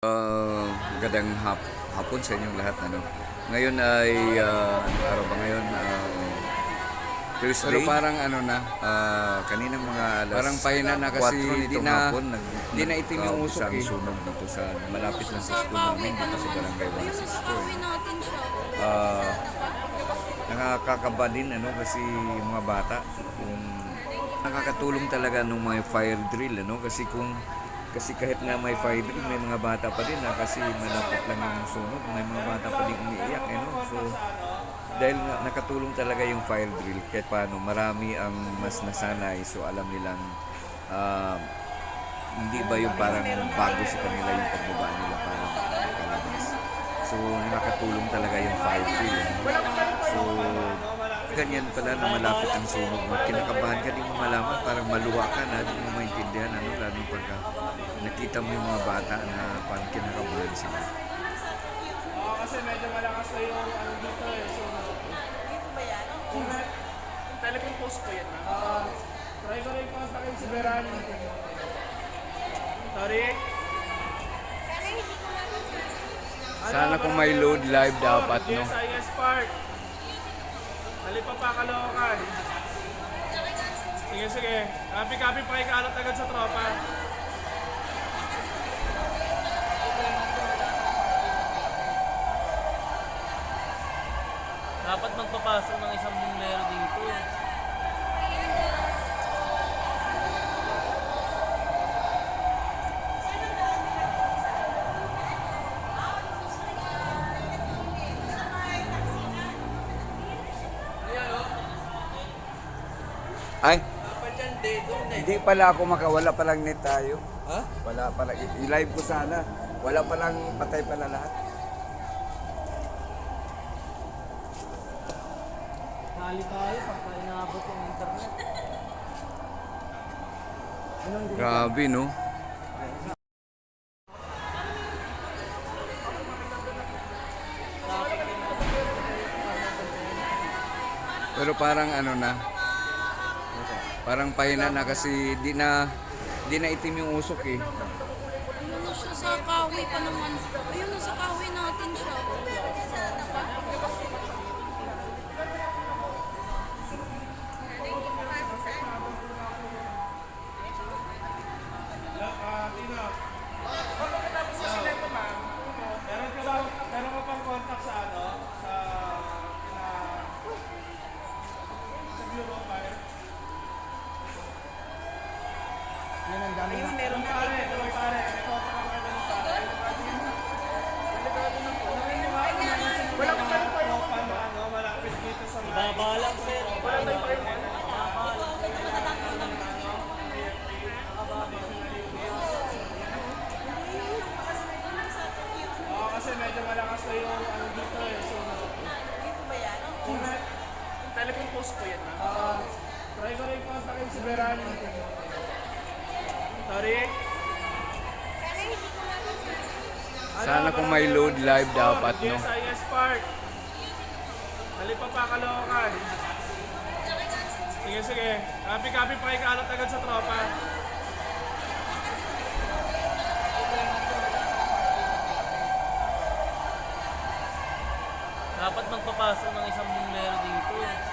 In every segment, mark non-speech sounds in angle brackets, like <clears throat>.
Uh, magandang hap hapon sa inyong lahat. Ano? Ngayon ay, uh, anong araw ba ngayon? Uh, Thursday. Pero parang ano na, uh, kaninang mga alas Parang pahina na kasi 4 nitong di na- hapon, nag, di na itim yung usok eh. sunog dito sa malapit lang sa school namin dito sa Barangay Ayun, 164. nakakawin natin siya. Uh, nakakakaba din ano kasi mga bata kung nakakatulong talaga nung may fire drill ano kasi kung kasi kahit nga may drill may mga bata pa din na kasi malapit lang yung sunog may mga bata pa din umiiyak eh, no? so dahil nakatulong talaga yung fire drill kahit paano marami ang mas nasanay so alam nilang ah, hindi ba yung parang bago sa kanila yung pagbaba nila para makalabas so nakakatulong talaga yung fire drill eh. so ganyan pala na malapit ang sunog mo. Kinakabahan ka, di mo malaman, parang maluwa ka na, di mo maintindihan, ano, lalo pagka nakita mo yung mga bata na parang kinakabahan sila. Oo, kasi medyo malakas na yung ano dito eh. So, Telephone post ko yan na. Ah, try ko rin kontakin si Beran. Sorry? Sana kung may load live dapat, no? GSIS Park. Nalipa pa Caloocan. Sige, sige. Copy-copy pa ikalat agad sa tropa. Dapat magpapasok ng isang bumbero dito. Ay, hindi pala ako makawala palang net tayo. Ha? Wala pala. I-live ko sana. Wala palang patay pala lahat. Hali tayo pagka inaabot yung internet. Grabe, no? Pero parang ano na, parang pahina na kasi di na di na itim yung usok eh. Ano na siya sa kahoy pa naman. Ayun, nasa kahoy natin siya. Ko yan. Ah, try ko rin kontakin si Beran. Sorry? Sana kung may load live dapat, no? GSIS Park. Nalipa pa Caloocan. Sige, sige. Copy-copy pa ikalat agad sa tropa. Dapat magpapasok ng isang bumbero dito.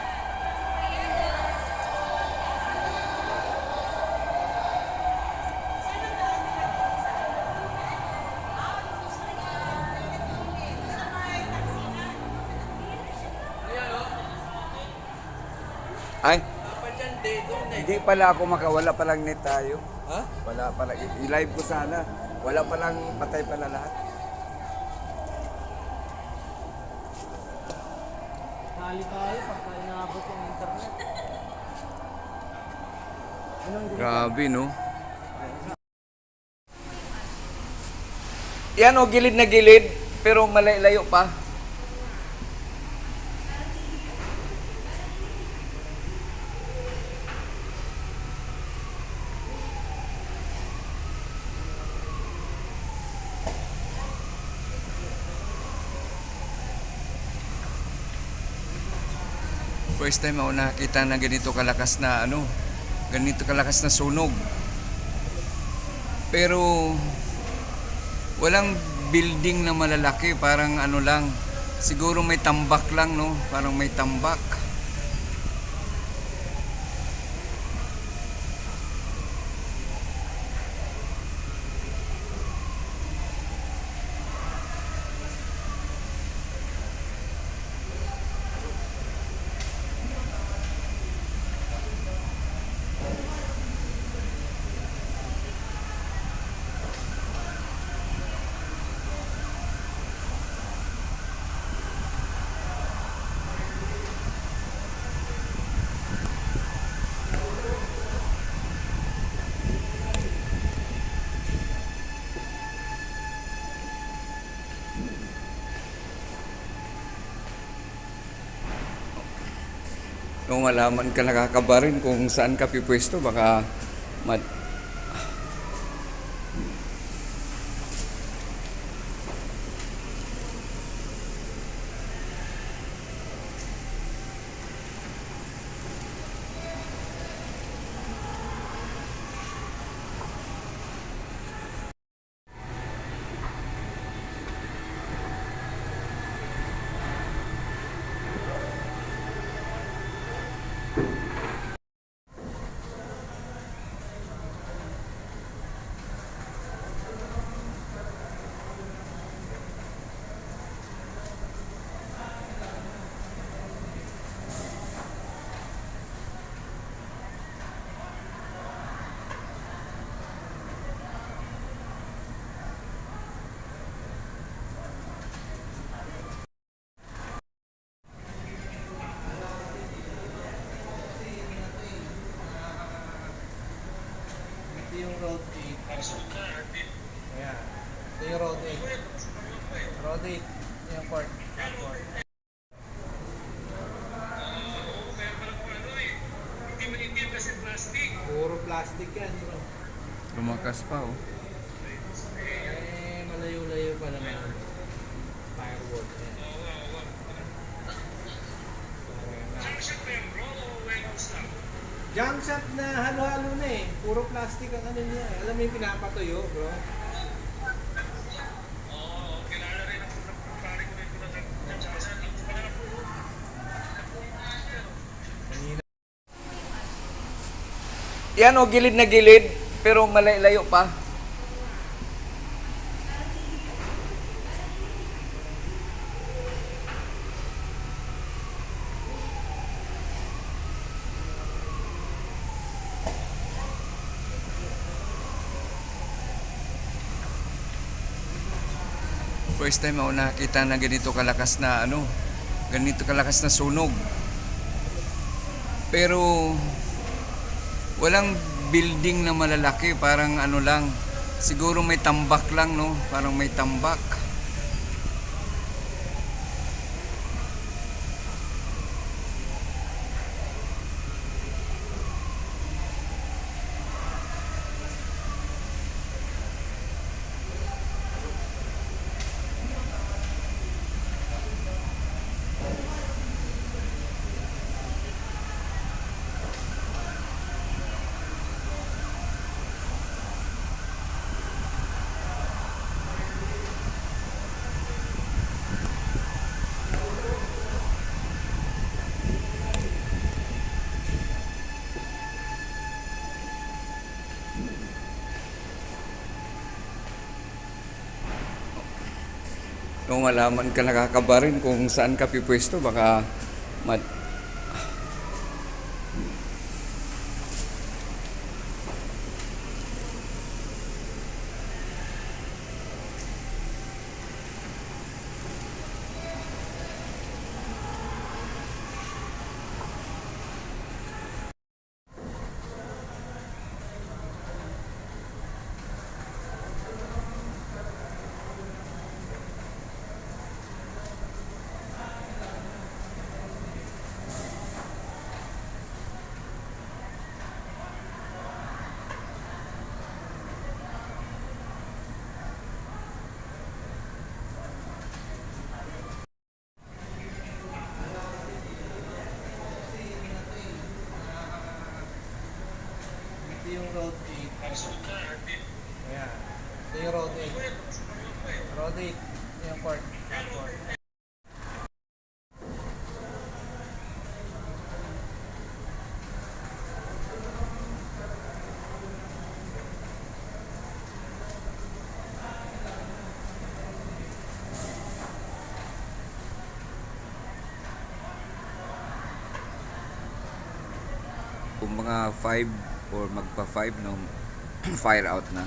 Ay, hindi pala ako makawala palang net tayo. Ha? Wala pala. I-live ko sana. Wala palang patay pala lahat. Hali tayo pagka inaabot yung internet. Grabe, no? Yan o, gilid na gilid, pero malay-layo pa. First time ako nakakita na ganito kalakas na ano, ganito kalakas na sunog. Pero walang building na malalaki, parang ano lang. Siguro may tambak lang, no? Parang may tambak. Kung malaman ka nakakabarin kung saan ka pipwesto, baka mat yung road 8. Ayan. Ito yung road 8. Road 8. Yung court. Court. Puro plastic yan bro. lumakas pa oh. Eh, malayo-layo pa naman. Firewall. Ayan. Junk shot na halo-halo na eh. Puro plastic ang ano niya. Alam mo yung pinapatuyo, bro? Yan o, gilid na gilid, pero malayo pa. First time ako nakakita na ganito kalakas na ano, ganito kalakas na sunog. Pero walang building na malalaki, parang ano lang. Siguro may tambak lang, no? Parang may tambak. Kung malaman ka nakakabarin kung saan ka pipwesto, baka mat Ito yung road 8. Ayan. Ito yung road 8. Rotate. Yung court. Kung mga 5 or magpa 5 no, <clears throat> fire out na.